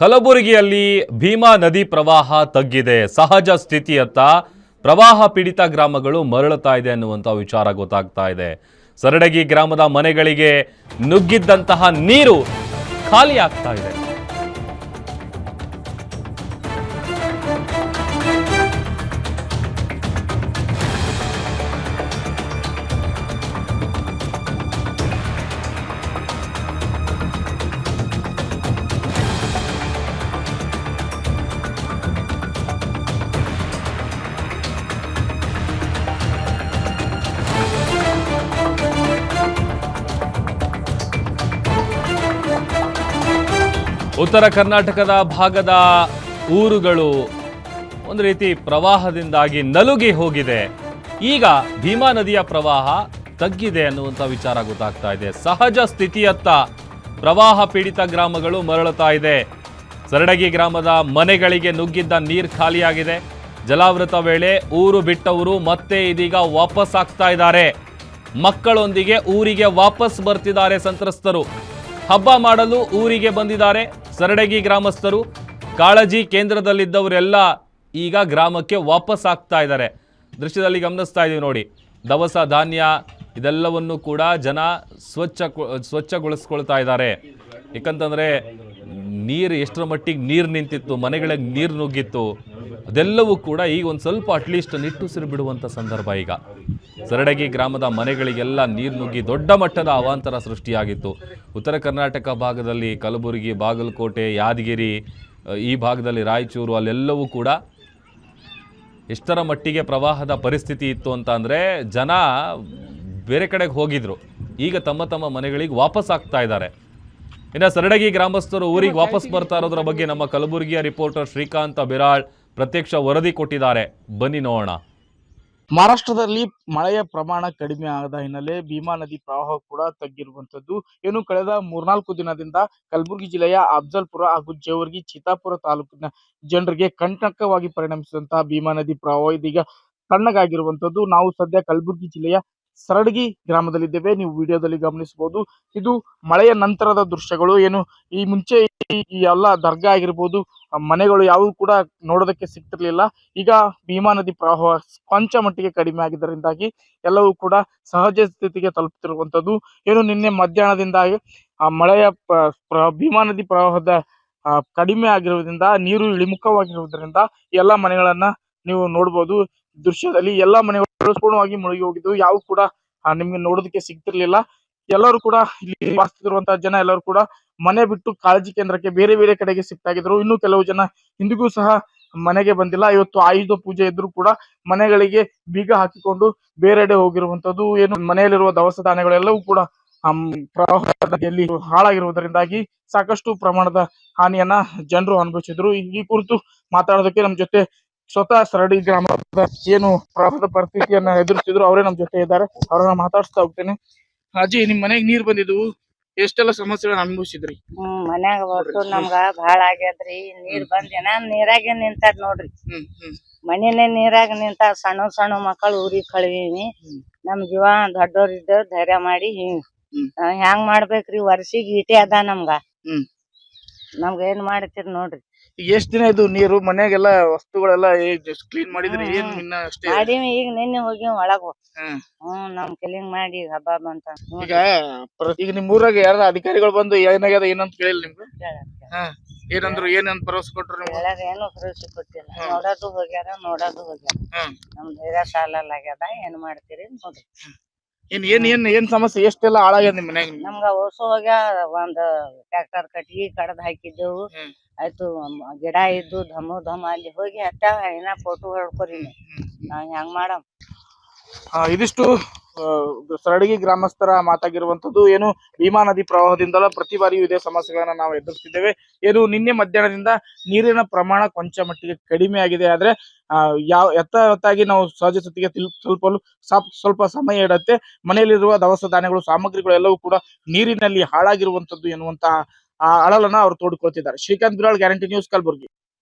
ಕಲಬುರಗಿಯಲ್ಲಿ ಭೀಮಾ ನದಿ ಪ್ರವಾಹ ತಗ್ಗಿದೆ. ಸಹಜ ಸ್ಥಿತಿಯತ್ತ ಪ್ರವಾಹ ಪೀಡಿತ ಗ್ರಾಮಗಳು ಮರಳುತ್ತಾ ಇದೆ ಅನ್ನುವಂಥ ವಿಚಾರ ಗೊತ್ತಾಗ್ತಾ ಇದೆ. ಸರಡಗಿ ಗ್ರಾಮದ ಮನೆಗಳಿಗೆ ನುಗ್ಗಿದ್ದಂತಹ ನೀರು ಖಾಲಿ ಆಗ್ತಾ ಇದೆ. ಉತ್ತರ ಕರ್ನಾಟಕದ ಭಾಗದ ಊರುಗಳು ಒಂದು ರೀತಿ ಪ್ರವಾಹದಿಂದಾಗಿ ನಲುಗಿ ಹೋಗಿದೆ. ಈಗ ಭೀಮಾ ನದಿಯ ಪ್ರವಾಹ ತಗ್ಗಿದೆ ಅನ್ನುವಂಥ ವಿಚಾರ ಗೊತ್ತಾಗ್ತಾ ಇದೆ. ಸಹಜ ಸ್ಥಿತಿಯತ್ತ ಪ್ರವಾಹ ಪೀಡಿತ ಗ್ರಾಮಗಳು ಮರಳುತ್ತಾ ಇದೆ. ಸರಡಗಿ ಗ್ರಾಮದ ಮನೆಗಳಿಗೆ ನುಗ್ಗಿದ್ದ ನೀರು ಖಾಲಿಯಾಗಿದೆ. ಜಲಾವೃತ ವೇಳೆ ಊರು ಬಿಟ್ಟವರು ಮತ್ತೆ ಇದೀಗ ವಾಪಸ್ ಆಗ್ತಾ ಇದ್ದಾರೆ. ಮಕ್ಕಳೊಂದಿಗೆ ಊರಿಗೆ ವಾಪಸ್ ಬರ್ತಿದ್ದಾರೆ ಸಂತ್ರಸ್ತರು. ಹಬ್ಬ ಮಾಡಲು ಊರಿಗೆ ಬಂದಿದ್ದಾರೆ. ಸರಡಗಿ ಗ್ರಾಮಸ್ಥರು ಕಾಳಜಿ ಕೇಂದ್ರದಲ್ಲಿದ್ದವರೆಲ್ಲ ಈಗ ಗ್ರಾಮಕ್ಕೆ ವಾಪಸ್ ಆಗ್ತಾ ಇದ್ದಾರೆ. ದೃಶ್ಯದಲ್ಲಿ ಗಮನಿಸ್ತಾ ಇದ್ದೀವಿ ನೋಡಿ. ದವಸ, ಧಾನ್ಯ ಇದೆಲ್ಲವನ್ನು ಕೂಡ ಜನ ಸ್ವಚ್ಛ ಸ್ವಚ್ಛಗೊಳಿಸ್ಕೊಳ್ತಾ ಇದ್ದಾರೆ. ಯಾಕಂತಂದ್ರೆ ನೀರು ಎಷ್ಟರ ಮಟ್ಟಿಗೆ ನೀರು ನಿಂತಿತ್ತು, ಮನೆಗಳಿಗೆ ನೀರು ನುಗ್ಗಿತ್ತು. ಅದೆಲ್ಲವೂ ಕೂಡ ಈಗ ಒಂದು ಸ್ವಲ್ಪ ಅಟ್ಲೀಸ್ಟ್ ನಿಟ್ಟುಸಿರು ಬಿಡುವಂಥ ಸಂದರ್ಭ ಈಗ. ಸರಡಗಿ ಗ್ರಾಮದ ಮನೆಗಳಿಗೆಲ್ಲ ನೀರು ನುಗ್ಗಿ ದೊಡ್ಡ ಮಟ್ಟದ ಅವಾಂತರ ಸೃಷ್ಟಿಯಾಗಿತ್ತು. ಉತ್ತರ ಕರ್ನಾಟಕ ಭಾಗದಲ್ಲಿ ಕಲಬುರಗಿ, ಬಾಗಲಕೋಟೆ, ಯಾದಗಿರಿ ಈ ಭಾಗದಲ್ಲಿ ರಾಯಚೂರು ಅಲ್ಲೆಲ್ಲವೂ ಕೂಡ ಎಷ್ಟರ ಮಟ್ಟಿಗೆ ಪ್ರವಾಹದ ಪರಿಸ್ಥಿತಿ ಇತ್ತು ಅಂತ ಅಂದರೆ ಜನ ಬೇರೆ ಕಡೆಗೆ ಹೋಗಿದ್ರು. ಈಗ ತಮ್ಮ ತಮ್ಮ ಮನೆಗಳಿಗೆ ವಾಪಸ್ ಆಗ್ತಾ ಇದ್ದಾರೆ. ಇನ್ನು ಸರಡಗಿ ಗ್ರಾಮಸ್ಥರು ಊರಿಗೆ ವಾಪಸ್ ಬರ್ತಾ ಇರೋದ್ರ ಬಗ್ಗೆ ನಮ್ಮ ಕಲಬುರಗಿಯ ರಿಪೋರ್ಟರ್ ಶ್ರೀಕಾಂತ ಬಿರಾಳ್ ಪ್ರತ್ಯಕ್ಷ ವರದಿ ಕೊಟ್ಟಿದ್ದಾರೆ. ಬನ್ನಿ ನೋಡೋಣ. ಮಹಾರಾಷ್ಟ್ರದಲ್ಲಿ ಮಳೆಯ ಪ್ರಮಾಣ ಕಡಿಮೆ ಆದ ಹಿನ್ನೆಲೆ ಭೀಮಾ ನದಿ ಪ್ರವಾಹ ಕೂಡ ತಗ್ಗಿರುವಂತದ್ದು ಏನು ಕಳೆದ ಮೂರ್ನಾಲ್ಕು ದಿನದಿಂದ ಕಲಬುರಗಿ ಜಿಲ್ಲೆಯ ಅಫ್ಜಲ್ಪುರ ಹಾಗೂ ಜೇವರ್ಗಿ ಚಿತ್ತಾಪುರ ತಾಲೂಕಿನ ಜನರಿಗೆ ಕಂಟಕವಾಗಿ ಪರಿಣಮಿಸಿದಂತಹ ಭೀಮಾ ನದಿ ಪ್ರವಾಹ ಇದೀಗ ತಣ್ಣಗಾಗಿರುವಂತದ್ದು ನಾವು ಸದ್ಯ ಕಲಬುರಗಿ ಜಿಲ್ಲೆಯ ಸರಡಗಿ ಗ್ರಾಮದಲ್ಲಿದ್ದೇವೆ. ನೀವು ವಿಡಿಯೋದಲ್ಲಿ ಗಮನಿಸಬಹುದು. ಇದು ಮಳೆಯ ನಂತರದ ದೃಶ್ಯಗಳು. ಏನು ಈ ಮುಂಚೆ ಈ- ಎಲ್ಲ ದರ್ಗಾ ಆಗಿರ್ಬೋದು ಮನೆಗಳು ಯಾವುವು ಕೂಡ ನೋಡೋದಕ್ಕೆ ಸಿಗ್ತಿರ್ಲಿಲ್ಲ. ಈಗ ಭೀಮಾ ನದಿ ಪ್ರವಾಹ ಕೊಂಚ ಮಟ್ಟಿಗೆ ಕಡಿಮೆ ಆಗಿದ್ದರಿಂದಾಗಿ ಎಲ್ಲವೂ ಕೂಡ ಸಹಜ ಸ್ಥಿತಿಗೆ ತಲುಪುತ್ತಿರುವಂತದ್ದು ಏನು ನಿನ್ನೆ ಮಧ್ಯಾಹ್ನದಿಂದಾಗಿ ಆ ಮಳೆಯ ಭೀಮಾ ನದಿ ಪ್ರವಾಹದ ಕಡಿಮೆ ಆಗಿರುವುದರಿಂದ, ನೀರು ಇಳಿಮುಖವಾಗಿರುವುದರಿಂದ ಎಲ್ಲ ಮನೆಗಳನ್ನ ನೀವು ನೋಡ್ಬೋದು. ದೃಶ್ಯದಲ್ಲಿ ಎಲ್ಲಾ ಮನೆಗಳು ಸಂಪೂರ್ಣವಾಗಿ ಮುಳುಗಿ ಹೋಗಿದ್ವು ಯಾವ ಕೂಡ ನಿಮ್ಗೆ ನೋಡೋದಕ್ಕೆ ಸಿಗ್ತಿರ್ಲಿಲ್ಲ. ಎಲ್ಲರೂ ಕೂಡ ಇಲ್ಲಿ ವಾಸಿಸುತ್ತಿರುವಂತಹ ಜನ ಎಲ್ಲರೂ ಕೂಡ ಮನೆ ಬಿಟ್ಟು ಕಾಳಜಿ ಕೇಂದ್ರಕ್ಕೆ ಬೇರೆ ಬೇರೆ ಕಡೆಗೆ ಶಿಫ್ಟ್ ಆಗಿದ್ರು ಇನ್ನು ಕೆಲವು ಜನ ಇಂದಿಗೂ ಸಹ ಮನೆಗೆ ಬಂದಿಲ್ಲ. ಇವತ್ತು ಆಯುಧ ಪೂಜೆ ಇದ್ರು ಕೂಡ ಮನೆಗಳಿಗೆ ಬೀಗ ಹಾಕಿಕೊಂಡು ಬೇರೆಡೆ ಹೋಗಿರುವಂತದ್ದು ಏನು ಮನೆಯಲ್ಲಿರುವ ದವಸ ಧಾನ್ಯಗಳೆಲ್ಲವೂ ಕೂಡ ಪ್ರವಾಹದಲ್ಲಿ ಹಾಳಾಗಿರುವುದರಿಂದಾಗಿ ಸಾಕಷ್ಟು ಪ್ರಮಾಣದ ಹಾನಿಯನ್ನ ಜನರು ಅನುಭವಿಸಿದ್ರು. ಈ- ಕುರಿತು ಮಾತಾಡೋದಕ್ಕೆ ನಮ್ ಜೊತೆ ಸ್ವತಃ ಸರಡಿ ಗ್ರಾಮದ ಏನು ಪ್ರವಾಹದ ಪರಿಸ್ಥಿತಿಯನ್ನ ಎದುರಿಸಿದ್ರು ಅವರೇ ನಮ್ಮ ಜೊತೆ ಇದ್ದಾರೆ. ಅವ್ರನ್ನ ಮಾತಾಡ್ಸ್ತಾ ಹೋಗ್ತೇನೆ. ಅಜ್ಜಿ ನಿಮ್ ಮನೆಗ್ ನೀರ್ ಬಂದಿದ್ವು ಎಷ್ಟೆಲ್ಲ ಸಮಸ್ಯೆಗಳನ್ನ ಅನುಭವಿಸಿದ್ರಿ? ಹ್ಮ್ ಮನ್ಯಾಗ ಒಟ್ಟು ನಮ್ಗ ಬಾಳ ಆಗ್ಯದ್ರಿ. ನೀರ್ ಬಂದೇನ ನೀರಾಗೆ ನಿಂತಾದ್ ನೋಡ್ರಿ. ಹ್ಮ್ ಹ್ಮ್. ಮನಿನೇ ನೀರಾಗ ನಿಂತ ಸಣ್ಣ ಸಣ್ಣ ಮಕ್ಕಳು ಊರಿಗ್ ಕಳ್ವೀವಿ ಹ್ಮ್. ನಮ್ ಜೀವ ದೊಡ್ಡೋರ್ ಇದ್ದವ್ರು ಧೈರ್ಯ ಮಾಡಿ ಹ್ಮ್. ಆ, ಹ್ಯಾಂಗ್ ಮಾಡ್ಬೇಕ್ರಿ? ವರ್ಷಿಗ್ ಈಟೆ ಅದ ನಮ್ಗ. ಹ್ಮ್. ನಮ್ಗ ಏನ್ ಮಾಡ್ತೀರಿ ನೋಡ್ರಿ. ಈಗ ಎಷ್ಟ್ ದಿನ ಇದು ನೀರು ಮನೆಗೆಲ್ಲ ವಸ್ತುಗಳೆಲ್ಲ ಕ್ಲೀನ್ ಮಾಡಿದ್ರಿ ಏನ್. ಇನ್ನ ಅಷ್ಟೇ? ಮಾಡೀವಿ ಈಗ ನಿನ್ನೆ ಹೋಗಿ ಒಳಗ ಹ್ಮ್. ಹ್ಮ್ ನಮ್ ಕ್ಲೀನ್ ಮಾಡಿ ಹಬ್ಬ ಬಂತ. ಈಗ ಪ್ರ- ಈಗ ನಿಮ್ ಊರಾಗ ಯಾರ ಅಧಿಕಾರಿಗಳು ಬಂದು ಏನಾಗ್ಯದ ಏನಂತ ಕೇಳಿಲ್ಲ ನಿಮ್ಗೆ? ಏನಂದ್ರು ಏನಂತ ಭರವಸೆ ಕೊಟ್ರು ಏನು ಭರವಸೆ ಕೊಟ್ಟಿಲ್ಲ. ನೋಡೋದು ಹೋಗ್ಯಾರ ನೋಡೋದು ಹೋಗ್ಯಾರ. ಹ್ಮ್. ನಮ್ ಧೈರ್ಯ ಸಾಲಲ್ಲ ಆಗ್ಯದ ಏನ್ ಮಾಡ್ತೀರಿ ನೋಡ್ರಿ. ಏನ್ ಏನ್ ಏನ್ ಏನ್ ಸಮಸ್ಯೆ? ಎಷ್ಟೆಲ್ಲ ಹಾಳಾಗ್ಯದ ನಿಮ್ ಮನ್ಯಾಗ ನಮ್ಗ? ಹೋಗ್ಯ ಒಂದ್ ಟ್ರ್ಯಾಕ್ಟರ್ ಕಟ್ಗಿ ಕಡದ್ ಹಾಕಿದ್ದೆವು. ಹ್ಮ್. ಆಯ್ತು ಮ- ಗಿಡ ಇದ್ದು ಧಮ ಧಮ ಅಲ್ಲಿ ಹೋಗಿ ಹತ್ತಾವ ಏನ ಫೋಟೋ ಹೊಡ್ಕೊರಿ ನಾವ್ ಹೆಂಗ್ ಮಾಡಮ್? ಆ, ಇದಿಷ್ಟು ಸರಡಗಿ ಗ್ರಾಮಸ್ಥರ ಮಾತಾಗಿರುವಂತದ್ದು ಏನು ಭೀಮಾ ನದಿ ಪ್ರವಾಹದಿಂದಲೂ ಪ್ರತಿ ಬಾರಿಯೂ ಇದೇ ಸಮಸ್ಯೆಗಳನ್ನ ನಾವು ಎದುರಿಸ್ತಿದ್ದೇವೆ. ಏನು ನಿನ್ನೆ ಮಧ್ಯಾಹ್ನದಿಂದ ನೀರಿನ ಪ್ರಮಾಣ ಕೊಂಚ ಮಟ್ಟಿಗೆ ಕಡಿಮೆ ಆಗಿದೆ. ಆದ್ರೆ ಯಾವ ಯಥಾವತ್ತಾಗಿ ನಾವು ಸಹಜ ಸ್ಥಿತಿಗೆ ತಿಲ್- ತಲುಪಲು ಸ್ವಲ್ಪ ಸಮಯ ಇಡತ್ತೆ ಮನೆಯಲ್ಲಿರುವ ದವಸ ಧಾನ್ಯಗಳು, ಸಾಮಗ್ರಿಗಳು ಎಲ್ಲವೂ ಕೂಡ ನೀರಿನಲ್ಲಿ ಹಾಳಾಗಿರುವಂತದ್ದು ಎನ್ನುವಂತಹ ಆ ಅಳಲನ್ನ ಅವರು ತೋಡಿಕೊಳ್ತಿದ್ದಾರೆ. Srikanth Biral Guarantee News, Kalaburagi.